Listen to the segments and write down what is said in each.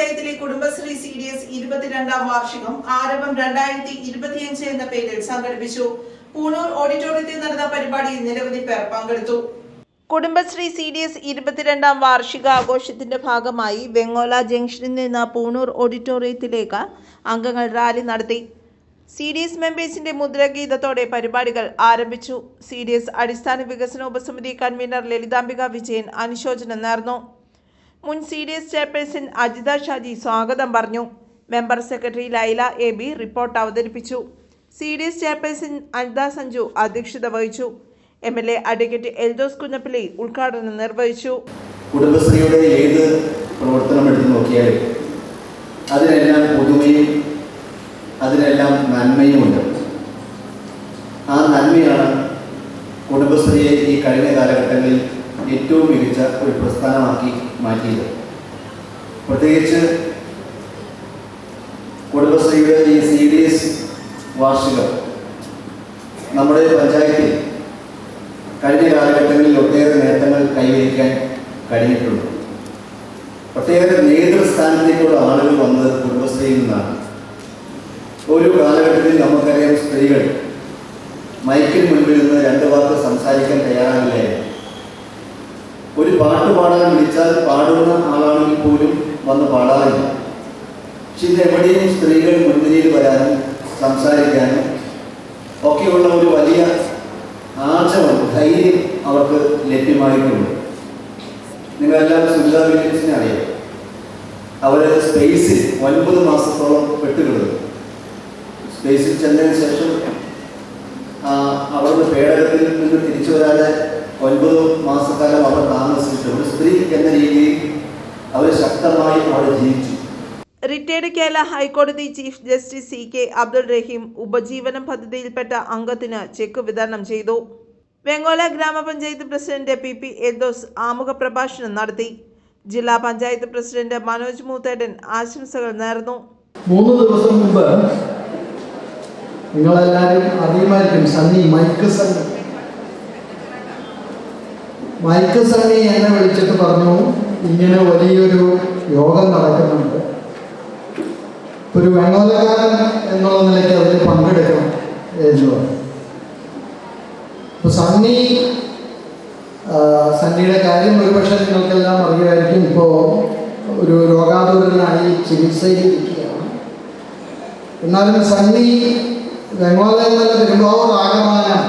പഞ്ചായത്തിലെ Kudumbashree C D S ഇരുപത്തിരണ്ടാം വാർഷികം ആരംഭം രണ്ടായിരത്തി ഇരുപത്തിയഞ്ച് എന്ന പേരിൽ സംഘടിപ്പിച്ചു. പൂണൂർ ഓഡിറ്റോറിയത്തിൽ നടന്ന പരിപാടിയിൽ നിരവധി പേർ പങ്കെടുത്തു. കുടുംബശ്രീ സി ഡി എസ് ഇരുപത്തിരണ്ടാം വാർഷിക ആഘോഷത്തിന്റെ ഭാഗമായി വെങ്ങോല ജംഗ്ഷനിൽ നിന്ന് പൂണൂർ ഓഡിറ്റോറിയത്തിലേക്ക് അംഗങ്ങൾ റാലി നടത്തി. സി ഡി എസ് മെമ്പേഴ്സിന്റെ മുദ്രഗീതത്തോടെ പരിപാടികൾ ആരംഭിച്ചു. സി ഡി എസ് അടിസ്ഥാന വികസന ഉപസമിതി കൺവീനർ ലളിതാംബിക വിജയൻ അനുശോചനം നേർന്നു. മുൻ C D S chairperson Ajitha Shaji സ്വാഗതം പറഞ്ഞു. Member secretary Laila A B report അവതരിപ്പിച്ചു. C D S chairperson Anitha Sanju അധ്യക്ഷത വഹിച്ചു. M L A advocate Eldhose Kunnappilly ഉദ്ഘാടനം നിർവഹിച്ചു. കുടുംബശ്രീയുടെ ഏത് പ്രവർത്തനം എടുത്തു അതിനെല്ലാം പുതുമയും അതിനെല്ലാം നന്മയുമുണ്ട്. ആ നന്മയാണ് കുടുംബശ്രീയെ ഈ കഴിഞ്ഞ കാലഘട്ടങ്ങളിൽ ഏറ്റവും മികച്ച ഒരു പ്രസ്ഥാനമാക്കി മാറ്റിയത്. പ്രത്യേകിച്ച് കുടുംബശ്രീയുടെ ഈ സി ഡി എസ് വാർഷികം നമ്മുടെ പഞ്ചായത്തിൽ കഴിഞ്ഞ കാലഘട്ടങ്ങളിൽ ഒട്ടേറെ നേട്ടങ്ങൾ കൈവരിക്കാൻ കഴിഞ്ഞിട്ടുണ്ട്. പ്രത്യേക നേതൃസ്ഥാനത്തേക്കുള്ള ആളുകൾ വന്നത് കുടുംബശ്രീയിൽ നിന്നാണ്. ഒരു കാലഘട്ടത്തിൽ നമുക്കറിയാം സ്ത്രീകൾ മൈക്കിന് മുൻപിൽ നിന്ന് രണ്ട് വാക്ക് സംസാരിക്കാൻ തയ്യാറാകില്ലായിരുന്നു ഒരു പാട്ട് പാടാൻ വിളിച്ചാൽ പാടുന്ന ആളാണെങ്കിൽ പോലും വന്ന് പാടാറില്ല. പക്ഷെ ഇത് എവിടെയും സ്ത്രീകൾ മുൻനിരയിൽ വരാനും സംസാരിക്കാനും ഒക്കെയുള്ള ഒരു വലിയ ആർജവം ധൈര്യം അവർക്ക് ലഭ്യമായിട്ടുണ്ട്. നിങ്ങളെല്ലാവരും സുനിത വില്യംസിനെ അറിയാം. അവർ സ്പേസിൽ ഒൻപത് മാസത്തോളം പെട്ടുകിടന്നു. സ്പേസിൽ ചെന്നതിന് ശേഷം അവിടുന്ന് പേടകത്തിൽ നിന്ന് തിരിച്ചു വരാതെ ഒൻപത് മാസക്കാലം അവർ താമസിച്ചിട്ട് ഒരു സ്ത്രീ എന്ന രീതിയിൽ അവർ ശക്തമായി അവിടെ ജീവിച്ചു. Retired Kerala high court chief justice C K Abdul Rahim ഉപജീവനം പദ്ധതിയിൽപ്പെട്ട അംഗത്തിന് ചെക്ക് വിതരണം ചെയ്തു. വെങ്ങോല ഗ്രാമപഞ്ചായത്ത് പ്രസിഡന്റ് പി പി എൽദോസ് ആമുഖ പ്രഭാഷണം നടത്തി. ജില്ലാ പഞ്ചായത്ത് പ്രസിഡന്റ് മനോജ് മൂത്തേടൻ ആശംസകൾ നേർന്നു. മൂന്ന് ദിവസം മുമ്പ് നിങ്ങളെല്ലാവരും അറിയുമായിരിക്കും സണ്ണി മൈക്ക് സണ്ണി. മൈക്ക് സണ്ണി എന്നെ വിളിച്ചിട്ട് പറഞ്ഞു ഇങ്ങനെ വലിയൊരു യോഗം നടക്കുന്നുണ്ട്. ഒരു വെങ്ങോലക്കാരൻ എന്നുള്ള നിലയ്ക്ക് അതിൽ പങ്കെടുക്കണം എന്ന് പറഞ്ഞു. സണ്ണി സണ്ണിയുടെ കാര്യം ഒരുപക്ഷെ നിങ്ങൾക്കെല്ലാം അറിയുമായിരിക്കും. ഇപ്പോ ഒരു രോഗാതുരനായി ചികിത്സയിൽ ഇരിക്കുകയാണ്. എന്നാലും സണ്ണി വെങ്ങോലയിൽ നിന്ന് പെരുമ്പാവൂർ ആകമാനം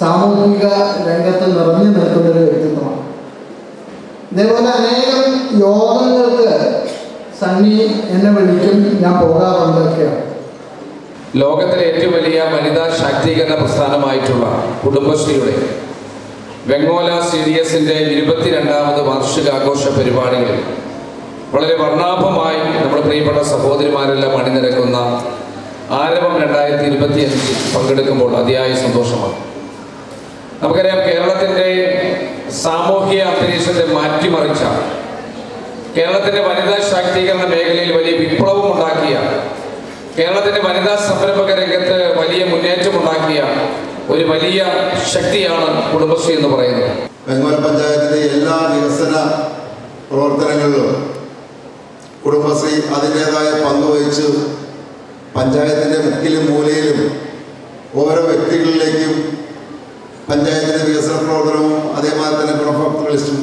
സാമൂഹിക രംഗത്ത് നിറഞ്ഞു നിൽക്കുന്ന ഒരു വ്യക്തിത്വമാണ് ഇതേപോലെ അനേകം യോഗങ്ങൾക്ക് സണ്ണി എന്നെ വിളിക്കും ഞാൻ പോകാറുണ്ടൊക്കെയാണ് ലോകത്തിലെ ഏറ്റവും വലിയ വനിതാ ശാക്തീകരണ പ്രസ്ഥാനമായിട്ടുള്ള കുടുംബശ്രീയുടെ വെങ്ങോല സി ഡി എസിന്റെ ഇരുപത്തിരണ്ടാമത് വാർഷികാഘോഷ പരിപാടികളിൽ വളരെ വർണാഭമായി നമ്മുടെ പ്രിയപ്പെട്ട സഹോദരിമാരെല്ലാം അണിനിരക്കുന്ന ആരവം രണ്ടായിരത്തി ഇരുപത്തിയഞ്ചിൽ പങ്കെടുക്കുമ്പോൾ അതിയായ സന്തോഷമാണ്. നമുക്കറിയാം കേരളത്തിന്റെ സാമൂഹിക അന്തരീക്ഷത്തെ മാറ്റിമറിച്ച കേരളത്തിന്റെ വനിതാ ശാക്തീകരണ മേഖലയിൽ വലിയ വിപ്ലവം ഉണ്ടാക്കിയ കേരളത്തിന്റെ വനിതാ സംരംഭക രംഗത്ത് വലിയ മുന്നേറ്റം ഉണ്ടാക്കിയ ഒരു വലിയ ശക്തിയാണ് കുടുംബശ്രീ എന്ന് പറയുന്നത്. വെങ്ങോൽ പഞ്ചായത്തിലെ എല്ലാ വികസന പ്രവർത്തനങ്ങളിലും കുടുംബശ്രീ അതിന്റെതായ പങ്ക് വഹിച്ച് പഞ്ചായത്തിന്റെ മുക്കിലും മൂലയിലും ഓരോ വ്യക്തികളിലേക്കും പഞ്ചായത്തിന്റെ വികസന പ്രവർത്തനവും അതേമാതിരി തന്നെ ഗുണഭോക്തൃ ലിസ്റ്റും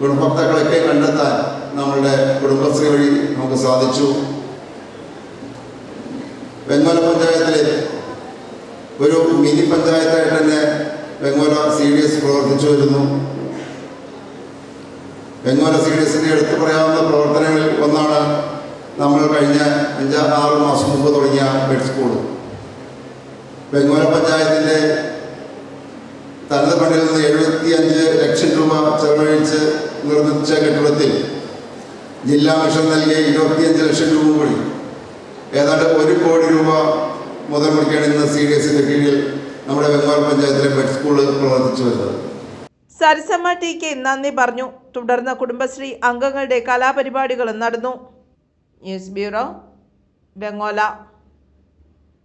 ഗുണഭോക്താക്കളൊക്കെ കണ്ടെത്താൻ നമ്മളുടെ കുടുംബശ്രീ വഴി നമുക്ക് സാധിച്ചു. വെങ്ങോല പഞ്ചായത്തിലെ ഒരു മിനി പഞ്ചായത്തായിട്ട് തന്നെ വെങ്ങോല സി ഡി എസ് പ്രവർത്തിച്ചു വരുന്നു. വെങ്ങോല സി ഡി എസിന്റെ എടുത്തു പറയാവുന്ന പ്രവർത്തനങ്ങളിൽ ഒന്നാണ് നമ്മൾ കഴിഞ്ഞ അഞ്ച് ആറ് മാസം മുമ്പ് തുടങ്ങിയ ബെഡ് സ്കൂൾ വെങ്ങോല പഞ്ചായത്തിന്റെ തനത് ഫണ്ടിൽ നിന്ന് എഴുപത്തി അഞ്ച് ലക്ഷം രൂപ ചെലവഴിച്ച് നിർമ്മിച്ച കെട്ടിടത്തിൽ ജില്ലാ മിഷൻ നൽകിയ ഇരുപത്തിയഞ്ച് ലക്ഷം രൂപ കൂടി. ഏതാണ്ട് ഒരു കോടി രൂപ മുതൽ മുടക്കിയാണ് ഇന്ന് സി ഡി എസിന്റെ കീഴിൽ നമ്മുടെ ബംഗാൾ പഞ്ചായത്തിലെ മെഡ് സ്കൂൾ പ്രവർത്തിച്ചു വരുന്നത്. സരസമ്മ ടി കെ നന്ദി പറഞ്ഞു. തുടർന്ന് കുടുംബശ്രീ അംഗങ്ങളുടെ കലാപരിപാടികളും നടന്നു. News bureau Vengola.